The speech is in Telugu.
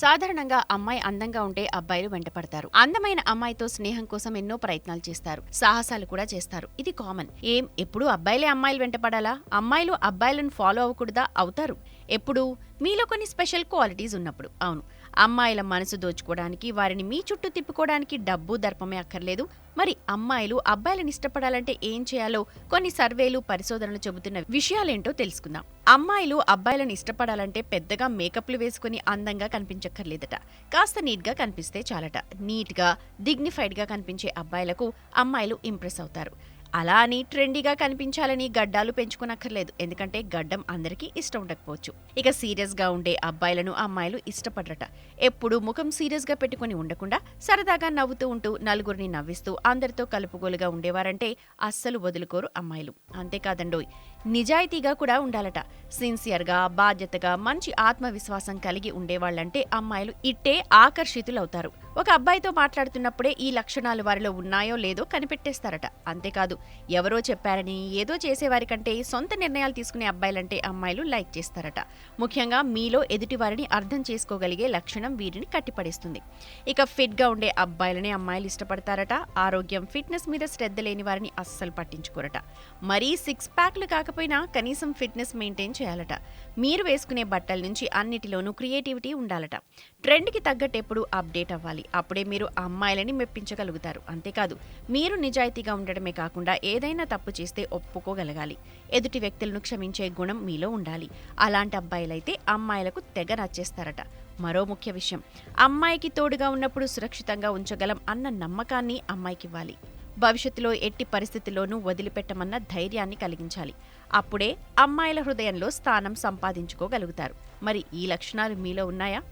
సాధారణంగా అమ్మాయి అందంగా ఉంటే అబ్బాయిలు వెంటపడతారు అందమైన అమ్మాయితో స్నేహం కోసం ఎన్నో ప్రయత్నాలు చేస్తారు. సాహసాలు కూడా చేస్తారు. ఇది కామన్. ఏం ఎప్పుడు అబ్బాయిలే అమ్మాయిలు వెంటపడాలా అమ్మాయిలు అబ్బాయిలను ఫాలో అవ్వకూడదా? అవుతారు. ఎప్పుడు? మీలో కొన్ని స్పెషల్ క్వాలిటీస్ ఉన్నప్పుడు. అవును. అమ్మాయిల మనసు దోచుకోవడానికి వారిని మీ చుట్టూ తిప్పుకోవడానికి డబ్బు దర్పమే అక్కర్లేదు. మరి అమ్మాయిలు అబ్బాయిలను ఇష్టపడాలంటే ఏం చేయాలో కొన్ని సర్వేలు పరిశోధనలు చెబుతున్న విషయాలేంటో తెలుసుకుందాం. అమ్మాయిలు అబ్బాయిలను ఇష్టపడాలంటే పెద్దగా మేకప్లు వేసుకుని అందంగా కనిపించక్కర్లేదట. కాస్త నీట్గా కనిపిస్తే చాలట. నీట్గా డిగ్నిఫైడ్గా కనిపించే అబ్బాయిలకు అమ్మాయిలు ఇంప్రెస్ అవుతారు. అలా అని ట్రెండీగా కనిపించాలని గడ్డాలు పెంచుకునక్కర్లేదు. ఎందుకంటే గడ్డం అందరికీ ఇష్టం ఉండకపోవచ్చు. ఇక సీరియస్గా ఉండే అబ్బాయిలను అమ్మాయిలు ఇష్టపడరట. ఎప్పుడు ముఖం సీరియస్గా పెట్టుకుని ఉండకుండా సరదాగా నవ్వుతూ ఉంటూ నలుగురిని నవ్విస్తూ అందరితో కలుపుగోలుగా ఉండేవారంటే అస్సలు వదులుకోరు అమ్మాయిలు. అంతేకాదండోయ్ నిజాయితీగా కూడా ఉండాలట. సిన్సియర్గా బాధ్యతగా మంచి ఆత్మవిశ్వాసం కలిగి ఉండేవాళ్ళంటే అమ్మాయిలు ఇట్టే ఆకర్షితులవుతారు. ఒక అబ్బాయితో మాట్లాడుతున్నప్పుడే ఈ లక్షణాలు వారిలో ఉన్నాయో లేదో కనిపెట్టేస్తారట. అంతేకాదు ఎవరో చెప్పారని ఏదో చేసేవారి కంటే సొంత నిర్ణయాలు తీసుకునే అబ్బాయిలంటే అమ్మాయిలు లైక్ చేస్తారట. ముఖ్యంగా మీలో ఎదుటివారిని అర్థం చేసుకోగలిగే లక్షణం వీరిని కట్టిపడేస్తుంది. ఇక ఫిట్గా ఉండే అబ్బాయిలనే అమ్మాయిలు ఇష్టపడతారట. ఆరోగ్యం ఫిట్నెస్ మీద శ్రద్ధ లేని వారిని అస్సలు పట్టించుకోరట. మరీ సిక్స్ ప్యాక్లు కాకపోయినా కనీసం ఫిట్నెస్ మెయింటైన్ చేయాలట. మీరు వేసుకునే బట్టల నుంచి అన్నిటిలోనూ క్రియేటివిటీ ఉండాలట. ట్రెండ్కి తగ్గట్టు ఎప్పుడు అప్డేట్ అవ్వాలి. అప్పుడే మీరు అమ్మాయిలని మెప్పించగలుగుతారు. అంతేకాదు మీరు నిజాయితీగా ఉండడమే కాకుండా ఏదైనా తప్పు చేస్తే ఒప్పుకోగలగాలి. ఎదుటి వ్యక్తులను క్షమించే గుణం మీలో ఉండాలి. అలాంటి అబ్బాయిలైతే అమ్మాయిలకు తెగ నచ్చేస్తారట. మరో ముఖ్య విషయం అమ్మాయికి తోడుగా ఉన్నప్పుడు సురక్షితంగా ఉంచగలం అన్న నమ్మకాన్ని అమ్మాయికి ఇవ్వాలి భవిష్యత్తులో ఎట్టి పరిస్థితుల్లోనూ వదిలిపెట్టమన్న ధైర్యాన్ని కలిగించాలి. అప్పుడే అమ్మాయిల హృదయంలో స్థానం సంపాదించుకోగలుగుతారు. మరి ఈ లక్షణాలు మీలో ఉన్నాయా?